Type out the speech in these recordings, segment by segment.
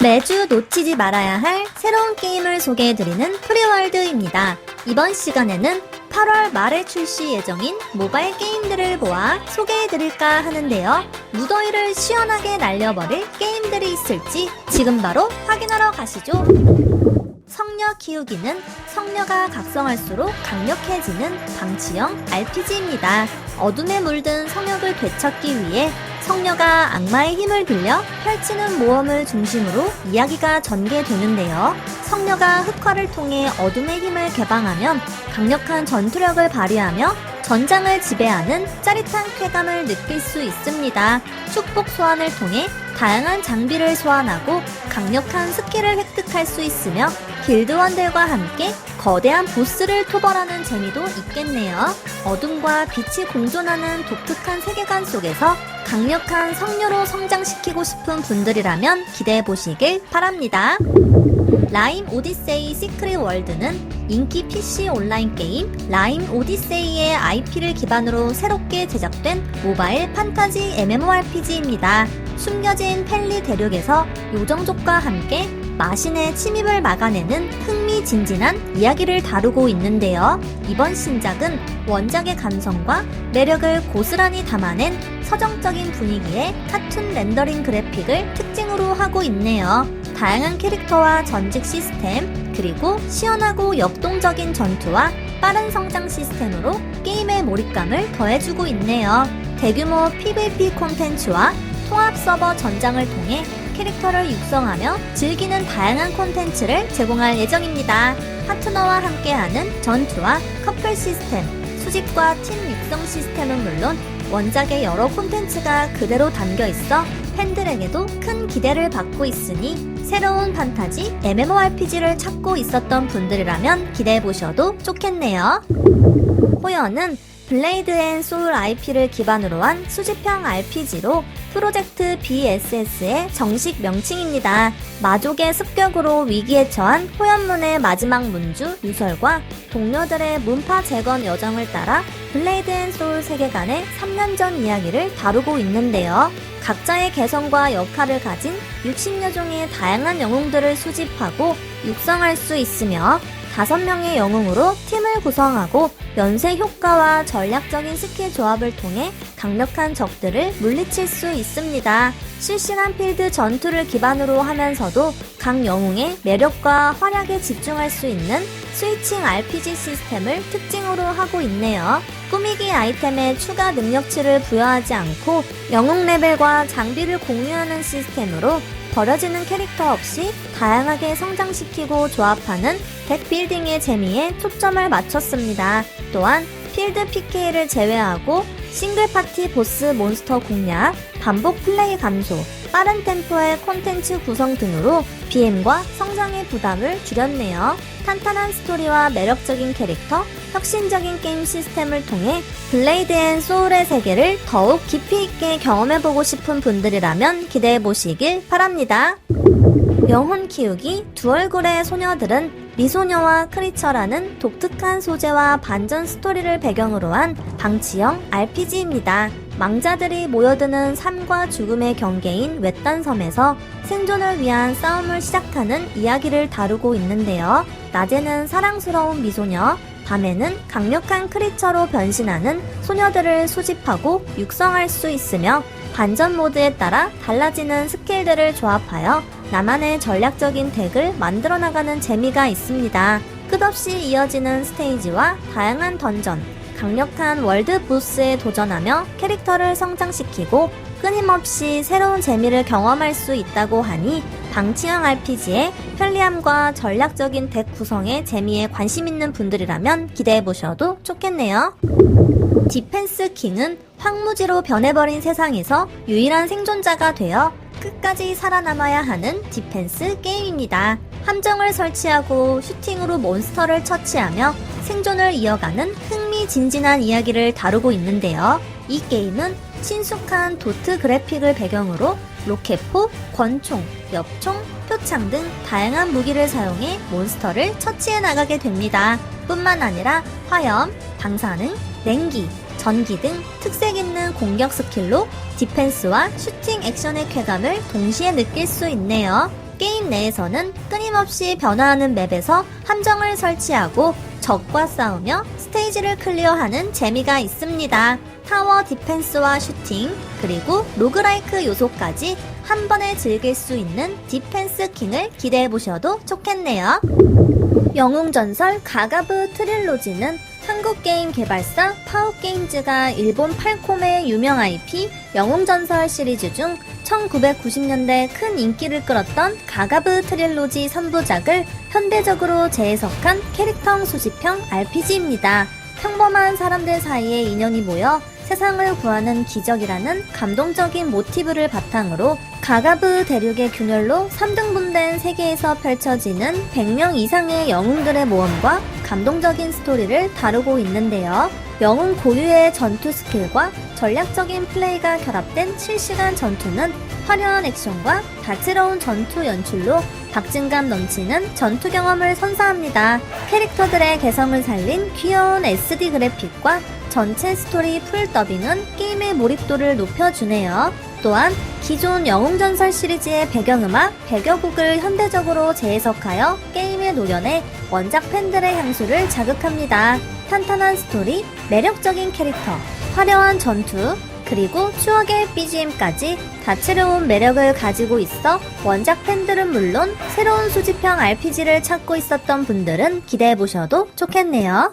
매주 놓치지 말아야 할 새로운 게임을 소개해드리는 프리월드입니다. 이번 시간에는 8월 말에 출시 예정인 모바일 게임들을 모아 소개해드릴까 하는데요. 무더위를 시원하게 날려버릴 게임들이 있을지 지금 바로 확인하러 가시죠. 성녀 키우기는 성녀가 각성할수록 강력해지는 방치형 RPG입니다. 어둠에 물든 성역을 되찾기 위해 성녀가 악마의 힘을 빌려 펼치는 모험을 중심으로 이야기가 전개되는데요. 성녀가 흑화를 통해 어둠의 힘을 개방하면 강력한 전투력을 발휘하며 전장을 지배하는 짜릿한 쾌감을 느낄 수 있습니다. 축복 소환을 통해 다양한 장비를 소환하고 강력한 스킬을 획득할 수 있으며 길드원들과 함께 거대한 보스를 토벌하는 재미도 있겠네요. 어둠과 빛이 공존하는 독특한 세계관 속에서 강력한 성녀로 성장시키고 싶은 분들이라면 기대해 보시길 바랍니다. 라임 오디세이 시크릿 월드는 인기 PC 온라인 게임 라임 오디세이의 IP를 기반으로 새롭게 제작된 모바일 판타지 MMORPG입니다. 숨겨진 펠리 대륙에서 요정족과 함께 마신의 침입을 막아내는 흥미진진한 이야기를 다루고 있는데요. 이번 신작은 원작의 감성과 매력을 고스란히 담아낸 서정적인 분위기의 카툰 렌더링 그래픽을 특징으로 하고 있네요. 다양한 캐릭터와 전직 시스템, 그리고 시원하고 역동적인 전투와 빠른 성장 시스템으로 게임의 몰입감을 더해주고 있네요. 대규모 PVP 콘텐츠와 통합 서버 전장을 통해 캐릭터를 육성하며 즐기는 다양한 콘텐츠를 제공할 예정입니다. 파트너와 함께하는 전투와 커플 시스템, 수집과 팀 육성 시스템은 물론 원작의 여러 콘텐츠가 그대로 담겨 있어 팬들에게도 큰 기대를 받고 있으니 새로운 판타지 MMORPG를 찾고 있었던 분들이라면 기대해 보셔도 좋겠네요. 호연은 블레이드 앤 소울 IP를 기반으로 한 수집형 RPG로 프로젝트 BSS의 정식 명칭입니다. 마족의 습격으로 위기에 처한 호연문의 마지막 문주 유설과 동료들의 문파 재건 여정을 따라 블레이드 앤 소울 세계관의 3년 전 이야기를 다루고 있는데요. 각자의 개성과 역할을 가진 60여 종의 다양한 영웅들을 수집하고 육성할 수 있으며 5명의 영웅으로 팀을 구성하고 연쇄 효과와 전략적인 스킬 조합을 통해 강력한 적들을 물리칠 수 있습니다. 실시간 필드 전투를 기반으로 하면서도 각 영웅의 매력과 활약에 집중할 수 있는 스위칭 RPG 시스템을 특징으로 하고 있네요. 꾸미기 아이템에 추가 능력치를 부여하지 않고 영웅 레벨과 장비를 공유하는 시스템으로 버려지는 캐릭터 없이 다양하게 성장시키고 조합하는 덱 빌딩의 재미에 초점을 맞췄습니다. 또한 필드 PK를 제외하고 싱글 파티 보스 몬스터 공략, 반복 플레이 감소, 빠른 템포의 콘텐츠 구성 등으로 BM과 성장의 부담을 줄였네요. 탄탄한 스토리와 매력적인 캐릭터, 혁신적인 게임 시스템을 통해 블레이드 앤 소울의 세계를 더욱 깊이 있게 경험해보고 싶은 분들이라면 기대해보시길 바랍니다. 영혼 키우기 두 얼굴의 소녀들은 미소녀와 크리처라는 독특한 소재와 반전 스토리를 배경으로 한 방치형 RPG입니다. 망자들이 모여드는 삶과 죽음의 경계인 외딴 섬에서 생존을 위한 싸움을 시작하는 이야기를 다루고 있는데요. 낮에는 사랑스러운 미소녀, 밤에는 강력한 크리처로 변신하는 소녀들을 수집하고 육성할 수 있으며 반전 모드에 따라 달라지는 스킬들을 조합하여 나만의 전략적인 덱을 만들어 나가는 재미가 있습니다. 끝없이 이어지는 스테이지와 다양한 던전, 강력한 월드 보스에 도전하며 캐릭터를 성장시키고 끊임없이 새로운 재미를 경험할 수 있다고 하니 방치형 RPG의 편리함과 전략적인 덱 구성의 재미에 관심 있는 분들이라면 기대해 보셔도 좋겠네요. 디펜스 킹은 황무지로 변해버린 세상에서 유일한 생존자가 되어 끝까지 살아남아야 하는 디펜스 게임입니다. 함정을 설치하고 슈팅으로 몬스터를 처치하며 생존을 이어가는 흥 미진진한 이야기를 다루고 있는데요. 이 게임은 친숙한 도트 그래픽을 배경으로 로켓포, 권총, 엽총, 표창 등 다양한 무기를 사용해 몬스터를 처치해 나가게 됩니다. 뿐만 아니라 화염, 방사능, 냉기, 전기 등 특색 있는 공격 스킬로 디펜스와 슈팅 액션의 쾌감을 동시에 느낄 수 있네요. 게임 내에서는 끊임없이 변화하는 맵에서 함정을 설치하고 적과 싸우며 스테이지를 클리어하는 재미가 있습니다. 타워 디펜스와 슈팅, 그리고 로그라이크 요소까지 한 번에 즐길 수 있는 디펜스 킹을 기대해 보셔도 좋겠네요. 영웅전설 가가브 트릴로지는 한국 게임 개발사 파워게임즈가 일본 팔콤의 유명 IP 영웅전설 시리즈 중 1990년대 큰 인기를 끌었던 가가브 트릴로지 3부작을 현대적으로 재해석한 캐릭터 수집형 RPG입니다. 평범한 사람들 사이에 인연이 모여 세상을 구하는 기적이라는 감동적인 모티브를 바탕으로 가가브 대륙의 균열로 3등분된 세계에서 펼쳐지는 100명 이상의 영웅들의 모험과 감동적인 스토리를 다루고 있는데요. 영웅 고유의 전투 스킬과 전략적인 플레이가 결합된 실시간 전투는 화려한 액션과 다채로운 전투 연출로 박진감 넘치는 전투 경험을 선사합니다. 캐릭터들의 개성을 살린 귀여운 SD 그래픽과 전체 스토리 풀 더빙은 게임의 몰입도를 높여주네요. 또한 기존 영웅전설 시리즈의 배경음악 100여 곡을 현대적으로 재해석하여 게임에 녹여내 원작 팬들의 향수를 자극합니다. 탄탄한 스토리, 매력적인 캐릭터, 화려한 전투, 그리고 추억의 BGM까지 다채로운 매력을 가지고 있어 원작 팬들은 물론 새로운 수집형 RPG를 찾고 있었던 분들은 기대해보셔도 좋겠네요.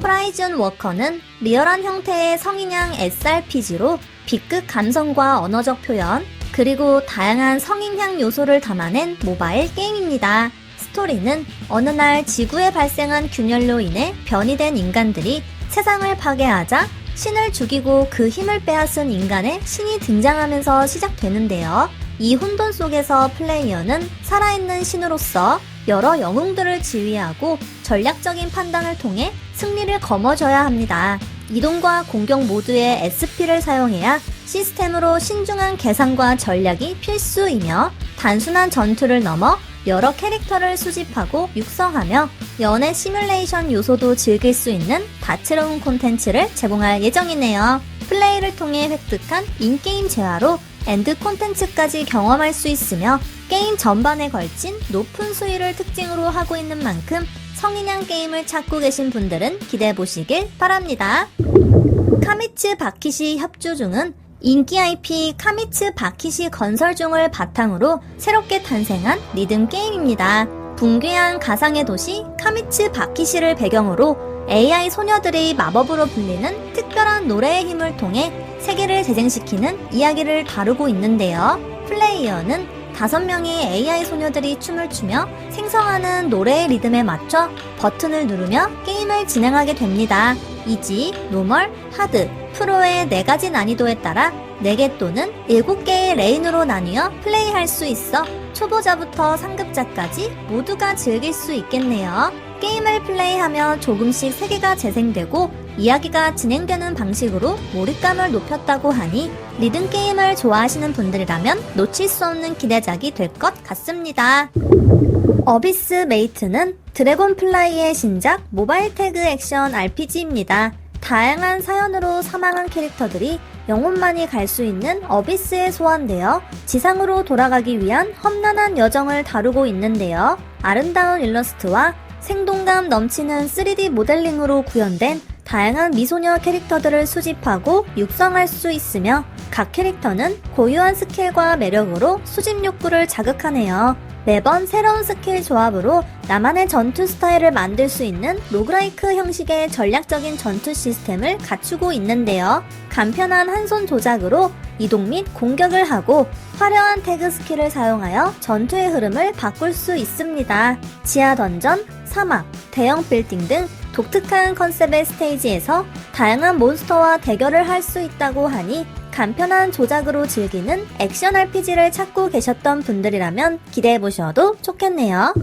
프라이즌 워커는 리얼한 형태의 성인향 SRPG로 B급 감성과 언어적 표현, 그리고 다양한 성인향 요소를 담아낸 모바일 게임입니다. 스토리는 어느 날 지구에 발생한 균열로 인해 변이 된 인간들이 세상을 파괴하자 신을 죽이고 그 힘을 빼앗은 인간의 신이 등장하면서 시작되는데요. 이 혼돈 속에서 플레이어는 살아있는 신으로서 여러 영웅들을 지휘하고 전략적인 판단을 통해 승리를 거머쥐어야 합니다. 이동과 공격 모두의 SP를 사용해야 시스템으로 신중한 계산과 전략이 필수이며 단순한 전투를 넘어 여러 캐릭터를 수집하고 육성하며 연애 시뮬레이션 요소도 즐길 수 있는 다채로운 콘텐츠를 제공할 예정이네요. 플레이를 통해 획득한 인게임 재화로 엔드 콘텐츠까지 경험할 수 있으며 게임 전반에 걸친 높은 수위를 특징으로 하고 있는 만큼 성인향 게임을 찾고 계신 분들은 기대해 보시길 바랍니다. 카미츠 바키시 협조 중은 인기 IP 카미츠 바키시 건설 중을 바탕으로 새롭게 탄생한 리듬 게임입니다. 붕괴한 가상의 도시 카미츠 바키시를 배경으로 AI 소녀들이 마법으로 불리는 특별한 노래의 힘을 통해 세계를 재생시키는 이야기를 다루고 있는데요. 플레이어는 다섯 명의 AI 소녀들이 춤을 추며 생성하는 노래의 리듬에 맞춰 버튼을 누르며 게임을 진행하게 됩니다. 이지, 노멀, 하드, 프로의 네 가지 난이도에 따라 4개 또는 7개의 레인으로 나뉘어 플레이할 수 있어 초보자부터 상급자까지 모두가 즐길 수 있겠네요. 게임을 플레이하며 조금씩 세계가 재생되고 이야기가 진행되는 방식으로 몰입감을 높였다고 하니 리듬 게임을 좋아하시는 분들이라면 놓칠 수 없는 기대작이 될 것 같습니다. 어비스 메이트는 드래곤 플라이의 신작 모바일 태그 액션 RPG입니다. 다양한 사연으로 사망한 캐릭터들이 영혼만이 갈 수 있는 어비스에 소환되어 지상으로 돌아가기 위한 험난한 여정을 다루고 있는데요. 아름다운 일러스트와 생동감 넘치는 3D 모델링으로 구현된 다양한 미소녀 캐릭터들을 수집하고 육성할 수 있으며 각 캐릭터는 고유한 스킬과 매력으로 수집 욕구를 자극하네요. 매번 새로운 스킬 조합으로 나만의 전투 스타일을 만들 수 있는 로그라이크 형식의 전략적인 전투 시스템을 갖추고 있는데요. 간편한 한 손 조작으로 이동 및 공격을 하고 화려한 태그 스킬을 사용하여 전투의 흐름을 바꿀 수 있습니다. 지하 던전, 사막, 대형 빌딩 등 독특한 컨셉의 스테이지에서 다양한 몬스터와 대결을 할 수 있다고 하니 간편한 조작으로 즐기는 액션 RPG를 찾고 계셨던 분들이라면 기대해 보셔도 좋겠네요.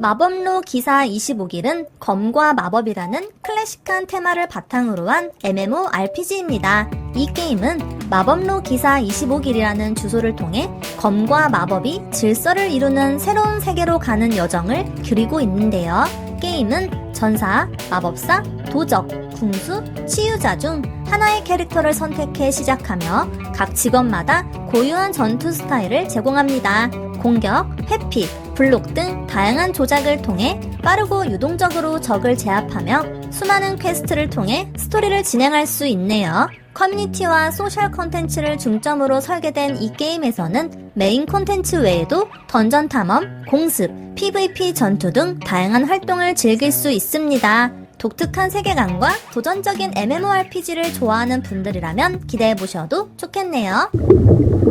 마법로 기사 25길은 검과 마법이라는 클래식한 테마를 바탕으로 한 MMORPG입니다. 이 게임은 마법로 기사 25길이라는 주소를 통해 검과 마법이 질서를 이루는 새로운 세계로 가는 여정을 그리고 있는데요. 게임은 전사, 마법사, 도적, 궁수, 치유자 중 하나의 캐릭터를 선택해 시작하며 각 직업마다 고유한 전투 스타일을 제공합니다. 공격, 회피, 블록 등 다양한 조작을 통해 빠르고 유동적으로 적을 제압하며 수많은 퀘스트를 통해 스토리를 진행할 수 있네요. 커뮤니티와 소셜 콘텐츠를 중점으로 설계된 이 게임에서는 메인 콘텐츠 외에도 던전 탐험, 공습, PVP 전투 등 다양한 활동을 즐길 수 있습니다. 독특한 세계관과 도전적인 MMORPG를 좋아하는 분들이라면 기대해보셔도 좋겠네요.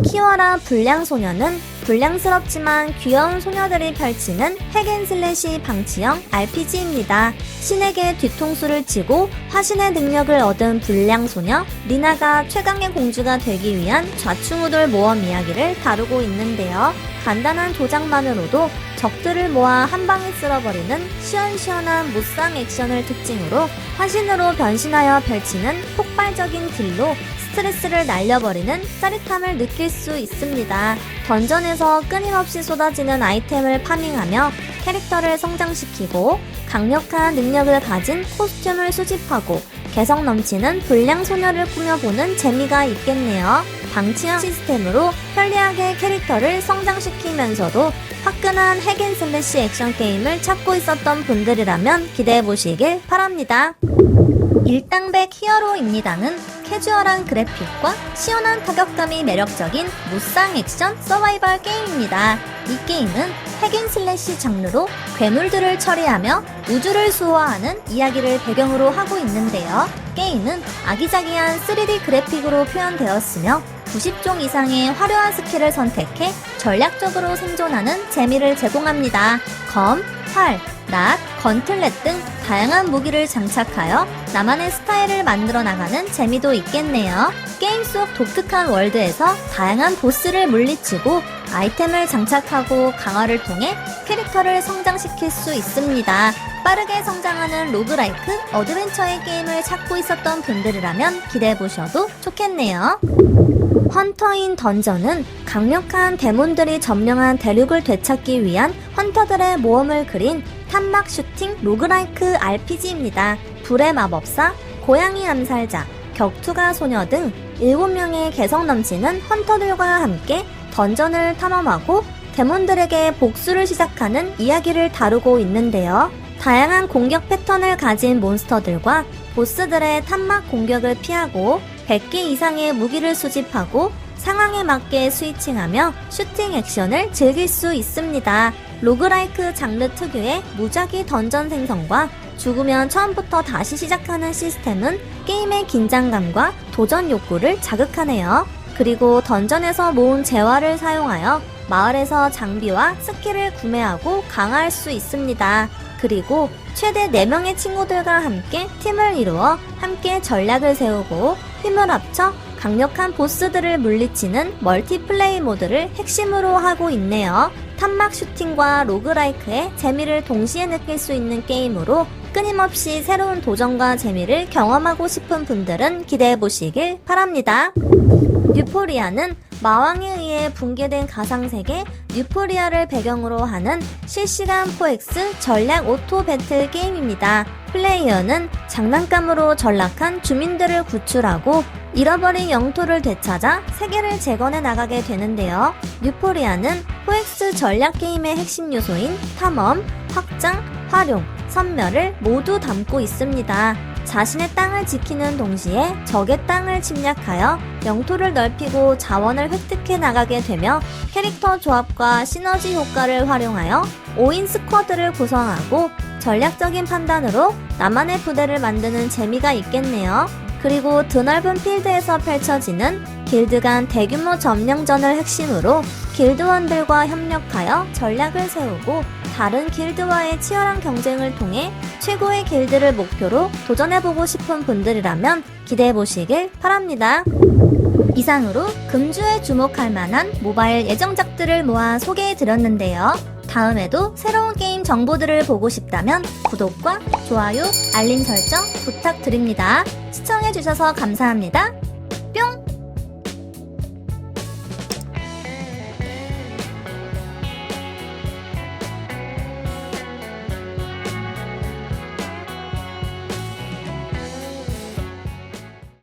키워라 불량소녀는 불량스럽지만 귀여운 소녀들이 펼치는 핵앤슬래시 방치형 RPG입니다. 신에게 뒤통수를 치고 화신의 능력을 얻은 불량소녀 리나가 최강의 공주가 되기 위한 좌충우돌 모험 이야기를 다루고 있는데요. 간단한 조작만으로도 적들을 모아 한 방에 쓸어버리는 시원시원한 무쌍 액션을 특징으로 화신으로 변신하여 펼치는 폭발적인 딜로 스트레스를 날려버리는 짜릿함을 느낄 수 있습니다. 던전에서 끊임없이 쏟아지는 아이템을 파밍하며 캐릭터를 성장시키고 강력한 능력을 가진 코스튬을 수집하고 개성 넘치는 불량 소녀를 꾸며보는 재미가 있겠네요. 방치형 시스템으로 편리하게 캐릭터를 성장시키면서도 화끈한 핵앤슬래시 액션 게임을 찾고 있었던 분들이라면 기대해보시길 바랍니다. 일당백 히어로입니다는 캐주얼한 그래픽과 시원한 타격감이 매력적인 무쌍 액션 서바이벌 게임입니다. 이 게임은 핵앤슬래시 장르로 괴물들을 처리하며 우주를 수호하는 이야기를 배경으로 하고 있는데요. 게임은 아기자기한 3D 그래픽으로 표현되었으며 90종 이상의 화려한 스킬을 선택해 전략적으로 생존하는 재미를 제공합니다. 검, 활, 낫, 건틀렛 등 다양한 무기를 장착하여 나만의 스타일을 만들어 나가는 재미도 있겠네요. 게임 속 독특한 월드에서 다양한 보스를 물리치고 아이템을 장착하고 강화를 통해 캐릭터를 성장시킬 수 있습니다. 빠르게 성장하는 로그라이크 어드벤처의 게임을 찾고 있었던 분들이라면 기대해보셔도 좋겠네요. 헌터인 던전은 강력한 데몬들이 점령한 대륙을 되찾기 위한 헌터들의 모험을 그린 탐막 슈팅 로그라이크 RPG입니다. 불의 마법사, 고양이 암살자, 격투가 소녀 등 7명의 개성 넘치는 헌터들과 함께 던전을 탐험하고 데몬들에게 복수를 시작하는 이야기를 다루고 있는데요. 다양한 공격 패턴을 가진 몬스터들과 보스들의 탐막 공격을 피하고 100개 이상의 무기를 수집하고 상황에 맞게 스위칭하며 슈팅 액션을 즐길 수 있습니다. 로그라이크 장르 특유의 무작위 던전 생성과 죽으면 처음부터 다시 시작하는 시스템은 게임의 긴장감과 도전 욕구를 자극하네요. 그리고 던전에서 모은 재화를 사용하여 마을에서 장비와 스킬을 구매하고 강화할 수 있습니다. 그리고 최대 4명의 친구들과 함께 팀을 이루어 함께 전략을 세우고 힘을 합쳐 강력한 보스들을 물리치는 멀티플레이 모드를 핵심으로 하고 있네요. 탐막 슈팅과 로그라이크의 재미를 동시에 느낄 수 있는 게임으로 끊임없이 새로운 도전과 재미를 경험하고 싶은 분들은 기대해 보시길 바랍니다. 뉴포리아는 마왕에 의해 붕괴된 가상세계 뉴포리아를 배경으로 하는 실시간 포엑스 전략 오토 배틀 게임입니다. 플레이어는 장난감으로 전락한 주민들을 구출하고 잃어버린 영토를 되찾아 세계를 재건해 나가게 되는데요. 뉴포리아는 포엑스 전략 게임의 핵심 요소인 탐험, 확장, 활용, 선멸을 모두 담고 있습니다. 자신의 땅을 지키는 동시에 적의 땅을 침략하여 영토를 넓히고 자원을 획득해 나가게 되며 캐릭터 조합과 시너지 효과를 활용하여 5인 스쿼드를 구성하고 전략적인 판단으로 나만의 부대를 만드는 재미가 있겠네요. 그리고 드넓은 필드에서 펼쳐지는 길드 간 대규모 점령전을 핵심으로 길드원들과 협력하여 전략을 세우고 다른 길드와의 치열한 경쟁을 통해 최고의 길드를 목표로 도전해보고 싶은 분들이라면 기대해보시길 바랍니다. 이상으로 금주에 주목할 만한 모바일 예정작들을 모아 소개해드렸는데요. 다음에도 새로운 게임 정보들을 보고 싶다면 구독과 좋아요, 알림 설정 부탁드립니다. 시청해주셔서 감사합니다.